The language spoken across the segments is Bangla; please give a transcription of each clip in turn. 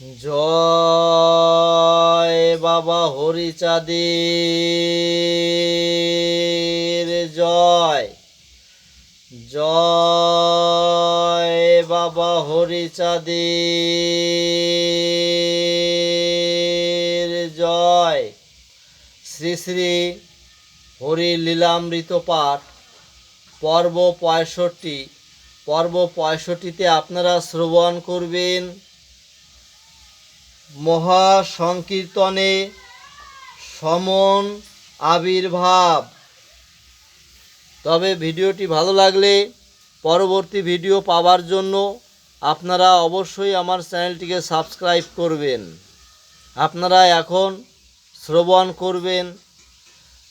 জয় বাবা হরিচাঁদের, জয়। জয় বাবা হরিচাঁদের, জয়। শ্রী শ্রী হরি লীলামৃত পাঠ, পর্ব পঁয়ষট্টি। পর্ব পঁয়ষট্টিতে আপনারা শ্রবণ করবেন। মহা সংকীর্তনে সমন আবির্ভাব। তবে ভিডিওটি ভালো লাগলে পরবর্তী ভিডিও পাওয়ার জন্য আপনারা অবশ্যই আমার চ্যানেলটিকে সাবস্ক্রাইব করবেন। আপনারা এখন শ্রবণ করবেন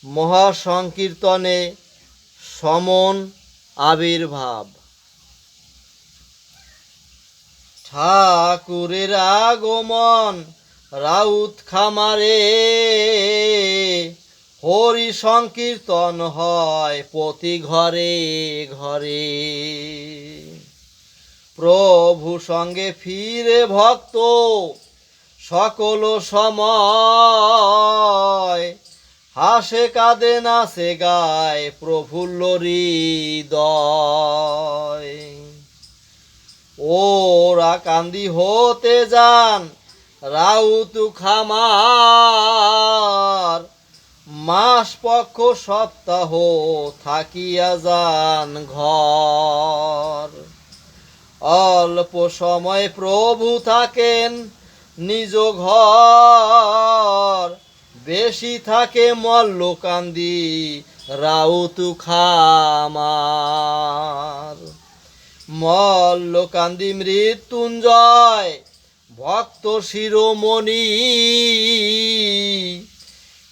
মহাসংকীর্তনে সমন আবির্ভাব। ঠাকুরের আগমন রাউত খামারে। হরি সংকীর্তন হয় প্রতি ঘরে ঘরে। প্রভু সঙ্গে ফিরে ভক্ত সকল সময়। হাসে কাঁদে নাচে গায় প্রফুল্ল হৃদয়। ওরা কান্দি হতে যান, রাউত খামার। মাস পক্ষ সপ্তাহ থাকিয়া যান ঘর। অল্প সময় প্রভু থাকেন নিজ ঘর। বেশি থাকে মল্লকান্দি, রাউতু খামার। মল্লকান্দি মৃত্যুঞ্জয়, ভক্ত শিরোমণি।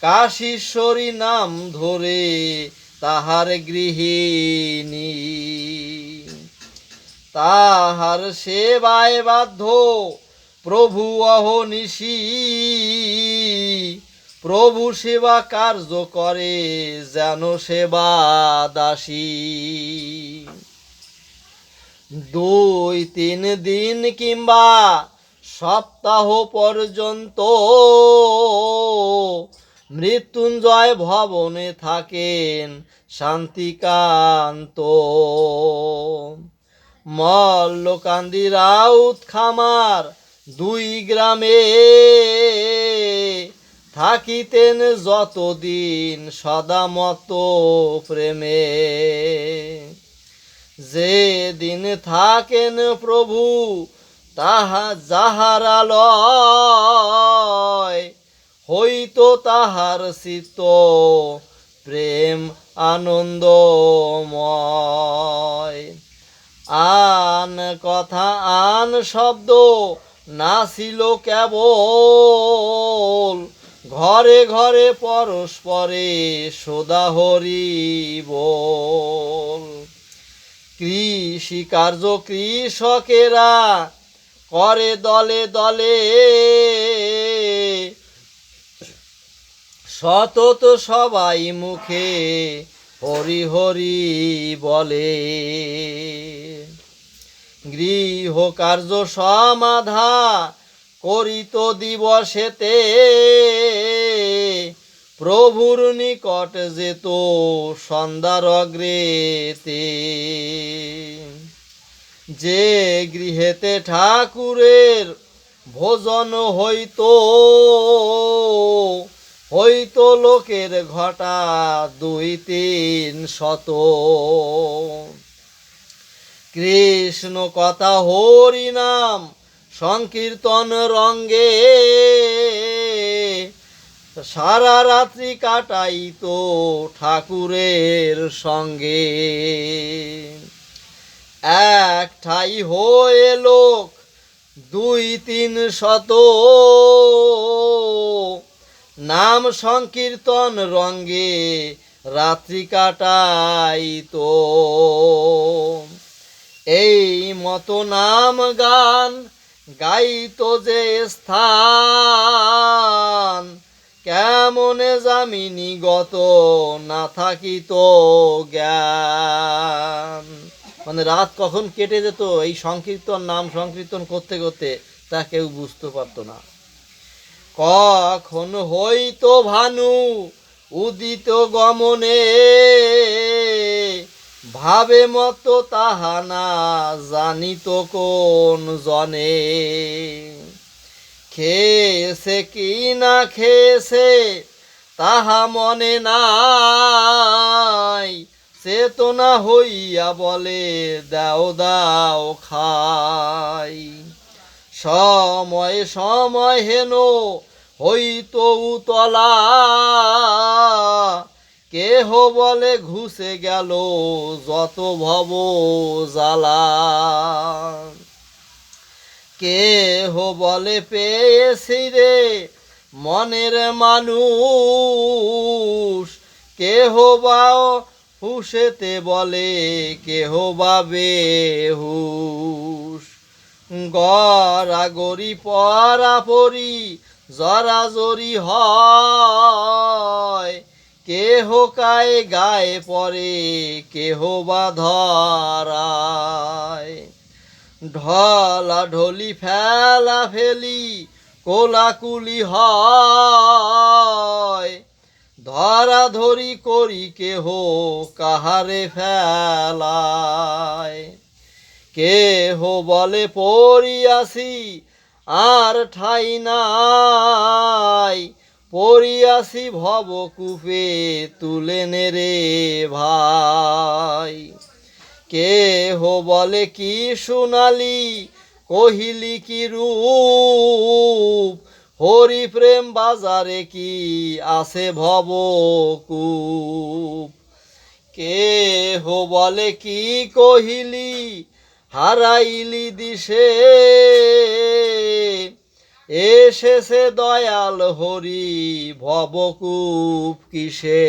কাশীশ্বরী নাম ধরে তাহার গৃহিণী। তাহার সেবায় বাধ্য প্রভু অহনিশি প্রভু সেবা কার্য করে যেন সেবা দাসী। দুই তিন দিন কিংবা সপ্তাহ পর্যন্ত মৃত্যুঞ্জয় ভবনে থাকেন শান্তিকান্ত। মল্লকান্দি রাউত খামার দুই গ্রামে থাকিতেন যতদিন সদামত প্রেমে। যে দিন থাকেন প্রভু, তাহা যাহারালয় হইতো তাহার চিত্ত প্রেম আনন্দময়। আন কথা, আন শব্দ নাছিল কেবল, ঘরে ঘরে পরস্পরে সদাহরি বল কৃষি কার্য কৃষকেরা করে দলে দলে। সতত সবাই মুখে হরি হরি বলে। গৃহ কার্য সমাধা করিত দিবসেতে। প্রভুর নিকট যেত সন্ধ্যার অগ্রেতে যে গৃহেতে ঠাকুরের ভোজন হইত হইত লোকের ঘটা দুই তিন শত। কৃষ্ণ কথা হরি নাম সংকীর্তন রঙ্গে সারা রাত্রি কাটাই তো ঠাকুরের সঙ্গে। এক ঠাই হয়ে লোক, দুই তিন শত। নাম সংকীর্তন রঙ্গে রাত্রি কাটাই তো। এই মতো নাম গান গাইতো যে স্থান। কেমনে জামিনী গত না থাকিত জ্ঞান? মানে রাত কখন কেটে যেত, এই সংকীর্তন, নাম সংকীর্তন করতে করতে তা কেউ বুঝতে পারতো না। কখন হইতো ভানু উদিত গমনে, ভাবে মতো তাহা না জানিত কোন জনে? খেয়েছে কি না খেয়েছে, তাহা মনে নাই। চেতনা হইয়া বলে, দাও দাও, খাই। সময় সময় হেন, হইতো উতলা। কেহ বলে, ঘুষে গেল যত ভব জ্বালা। কেহ বলে পেয়েছি রে মনের মানুষ। কেহ বা হুসেতে বলে, কেহ বা বেহুশ। গড়াগড়ি পরাপরি জরাজরি হয়। কেহ কায়ে গায়ে পরে কেহ বা ধরায়। ঢলা ঢলি ফেলা ফেলি, কোলাকুলি হয়। ধরা ধরি করি কেহ কাহারে ফেলায়। কেহ বলে পড়িয়াছি, আর ঠাই নাই। পড়িয়াছি ভব কূপে তুলে নেরে ভাই। কেহ বলে কি সোনালি কহিলি কি রূপ? হরি প্রেম বাজারে কি আছে ভব কূপ কেহ বলে কি কহিলি? হারাইলি দিশে। এসেছে দয়াল হরি ভবকূপ কিসে?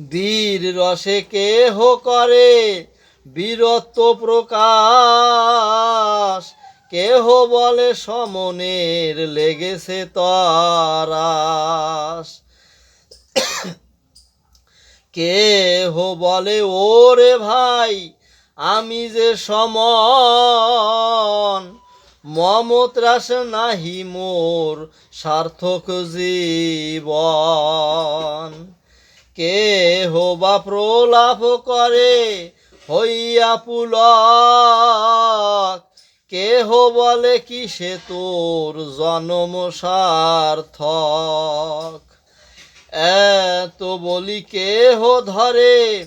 বীর রসে কেহ করে? বীরত্ব প্রকাশ। কেহ বলে, সমনের লেগেছে তরাস কেহ বলে, ওরে ভাই, আমি যে সমন, মমত্রাস নাহি মোর সার্থক জীবন। কেহ বা প্রলাপ করে, হইয়া পুলক। কেহ বলে কিসে তোর জনম সার্থক? এত বলি কেহ ধরে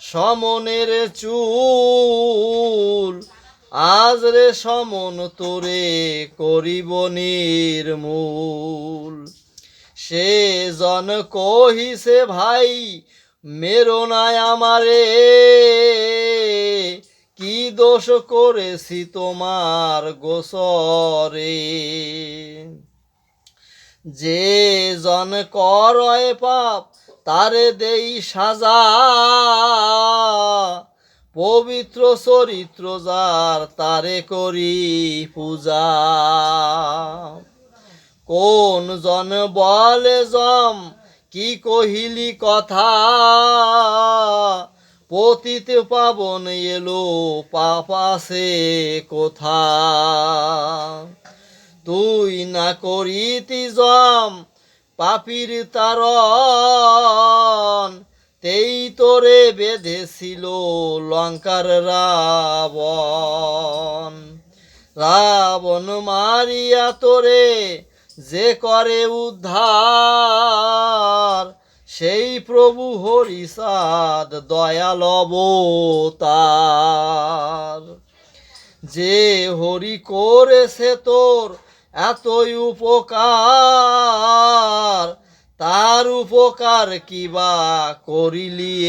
সমনের চুল? আজ রে সমন তোরে করিব নির্মূল। সে জন কহিছে, ভাই, মেরো নাই আমারে। কি দোষ করেছি তোমার গোসরে যে জন করয় পাপ, তারে দেই সাজা। পবিত্র চরিত্র যার, তারে করি পূজা। কোন জন বলে জম? কি কহিলি কথা? পতিত পাবন এলো পাপ আছে কোথা? তুই না করিতি জম পাপির তারণ। তেই তোরে বেঁধেছিল লঙ্কার রাবণ। রাবণ মারিয়া তোরে যে করে উদ্ধার, সেই প্রভু হরিসাদ দয়াল অবতার। যে হরি করেছে তোর এতই উপকার, তার উপকার কিবা করিলি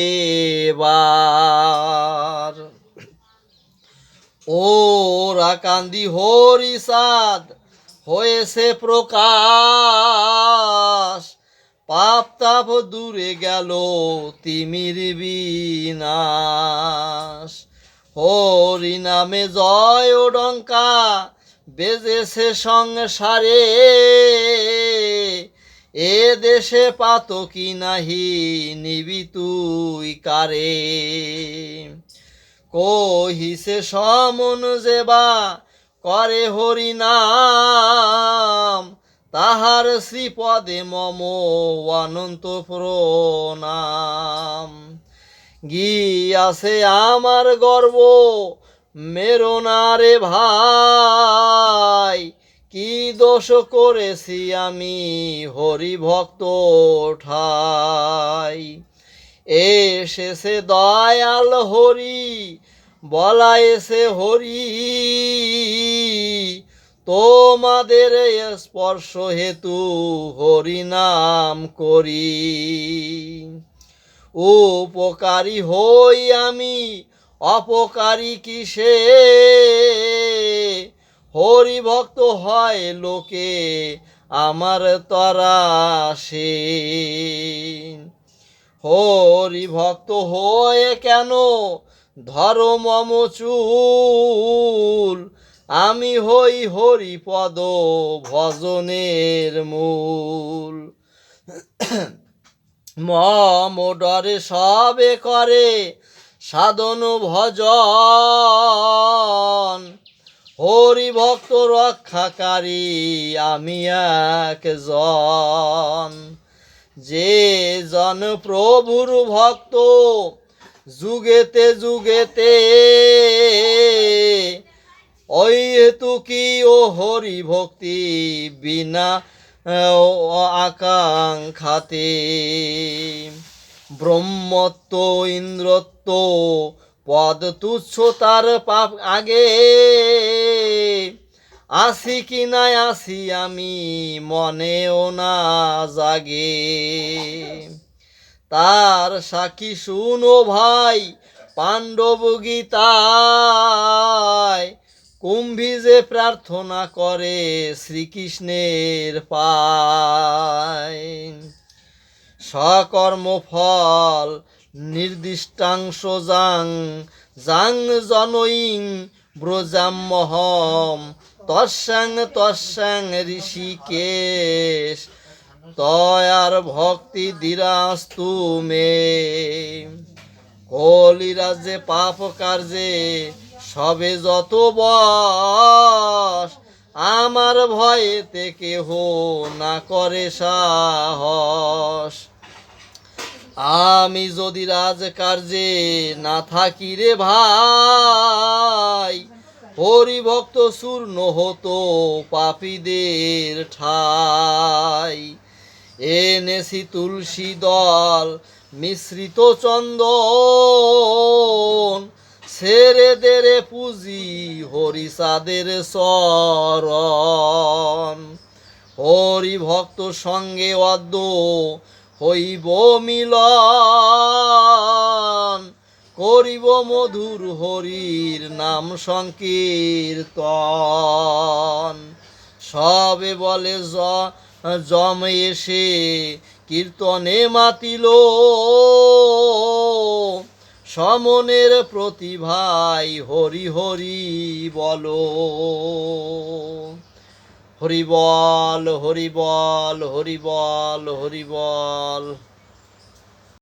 এবার? ও রাকান্দি হরিসাদ হয়েছে প্রকাশ। পাপ তাপ দূরে গেল, তিমির বিনাশ। হরি নামে জয় ও ডঙ্কা বেজেছে সংসারে। এ দেশে পাত কি নাহি, নিবি তুই কারে? কহিছে সমন যেবা করে হরি নাম, তাহার শ্রীপদে মম অনন্ত প্রণাম। গিয়াছে আমার গর্ব, মেরো না রে ভাই, কি দোষ করেছি আমি হরি ভক্ত ঠাই? এসেছে দয়াল হরি বলা এসে হরি, তোমাদের স্পর্শ হেতু হরি নাম করি। উপকারী হই আমি, অপকারী কিসে? হরি ভক্ত হয় লোকে আমার তরাসে হরি ভক্ত হয়ে কেন? ধরো মম চুল, আমি হই হরি পদ ভজনের মূল। মম ডরে সবে করে সাধন ভজন। হরি ভক্ত রক্ষাকারী আমি একজন। যে জন প্রভুর ভক্ত যুগেতে যুগেতে, ওই হেতু কি ও হরি ভক্তি বিনা আকাঙ্ক্ষাতে। ব্রহ্মত্ব, ইন্দ্রত্ব পদ তুচ্ছ তার পাপ আগে, আসি কি নাই আসি আমি মনেও না জাগে। তার সাক্ষী শুনো ভাই, পাণ্ডব গীতায়। কুম্ভী যে প্রার্থনা করে শ্রীকৃষ্ণের পায়। সকর্ম ফল, নির্দিষ্টাংশ যাং যাং জনইং ব্রজাম্মহম তস্যাং তস্যাং ঋষিকেশ। তয়ার ভক্তি দিরাস্তু মে। কলিরাজ্যে পাপ কার্যে, সবে যত বস, আমার ভয়েতে কেহ না করে সাহস। আমি যদি রাজকার্যে না থাকি রে ভাই হরি ভক্ত শূর্ণ হতো পাপীদের ঠাই। এনেছি তুলসী দল, মিশ্রিত চন্দন। ছেড়ে দেরে পুঁজি হরিষাদের শরণ হরি ভক্ত সঙ্গে অদ্য হইব মিলন। করিব মধুর হরির নাম সংকীর্তন। সবে বলে জ- জম এসে কীর্তনে মাতিল। সমনের প্রতিভাই হরি হরি বল। হরি বল হরি বল হরি বল হরি বল।